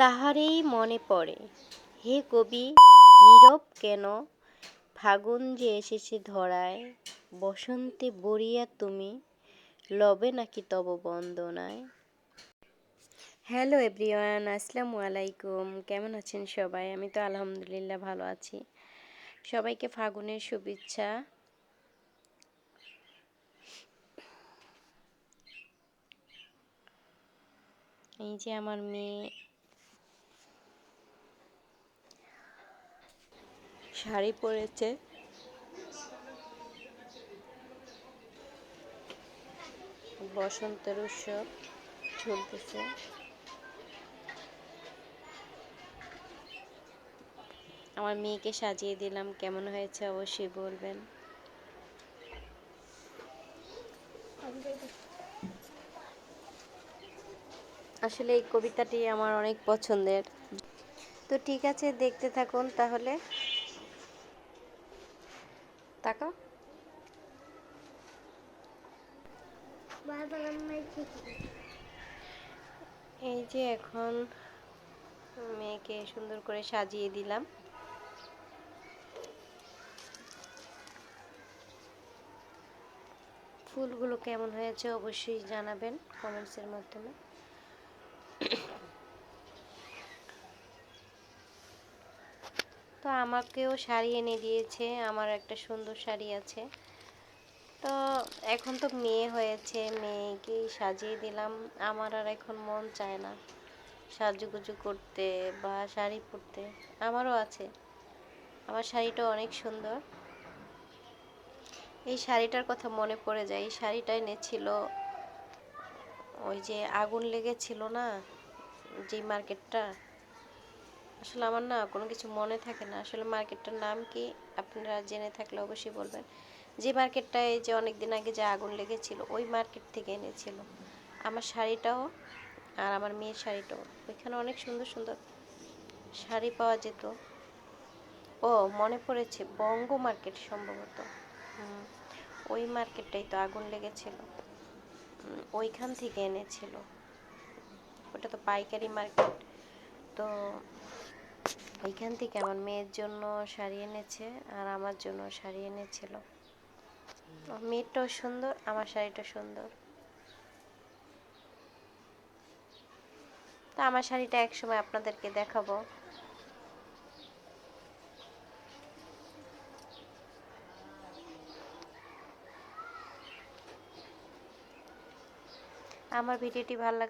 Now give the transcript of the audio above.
তাহারেই মনে পড়ে। হে কবি, নীরব কেন? ফাগুন যে এসেছে ধরায়, বসন্তে বরিয়া তুমি, লবে নাকি তব বন্দনায়? হ্যালো এভরিওয়ান, আসসালামু আলাইকুম। কেমন আছেন সবাই? আমি তো আলহামদুলিল্লাহ ভালো আছি। সবাইকে ফাগুনের শুভেচ্ছা। এই যে আমার মেয়ে শাড়ি পরেছে। বসন্তের উৎসব চলতেছে। আমার মেয়েকে সাজিয়ে দিলাম, কেমন হয়েছে অবশ্যই বলবেন। আসলে এই কবিতাটি আমার অনেক পছন্দের। তো ঠিক আছে, দেখতে থাকুন তাহলে। তাকাও। এই যে এখন মেয়েকে সুন্দর করে সাজিয়ে দিলাম। ফুলগুলো কেমন হয়েছে অবশ্যই জানাবেন কমেন্টসের মাধ্যমে। তো আমাকেও শাড়ি এনে দিয়েছে, আমার একটা সুন্দর শাড়ি আছে। তো এখন তো মেয়ে হয়েছে, মেয়েকেই সাজিয়ে দিলাম, আমার আর এখন মন চায় না। সাজুগুজু করতে বা শাড়ি পরতে, আমারও আছে। আমার শাড়িটা অনেক সুন্দর। এই শাড়িটার কথা মনে পড়ে যায়, এই শাড়িটা এনেছিল, ওই যে আগুন লেগেছিল না যে মার্কেটটা? আসলে আমার না কোনো কিছু মনে থাকে না। আসলে মার্কেটটার নাম কি আপনারা জেনে থাকলে অবশ্যই বলবেন। যে মার্কেটটায় যে অনেক দিন আগে যে আগুন লেগেছিল, ওই মার্কেট থেকে এনেছিল। আমার শাড়িটাও আর আমার মেয়ের শাড়িটাও। ওইখানে অনেক সুন্দর সুন্দর শাড়ি পাওয়া যেত। ও, মনে পড়েছে বঙ্গ মার্কেট সম্ভবত। ওই মার্কেটটাই তো আগুন লেগেছিল। ওইখান থেকে এনেছিল। ওটা তো পাইকারি মার্কেট। তো ওইখান থেকে আমার মেয়ের জন্য শাড়ি এনেছে আর আমার জন্য শাড়ি এনেছিল। মেয়েরটাও সুন্দর, আমার শাড়িটা সুন্দর। তো আমার শাড়িটা একসময় আপনাদেরকে দেখাবো। আমার ভিডিওটি ভালো লাগে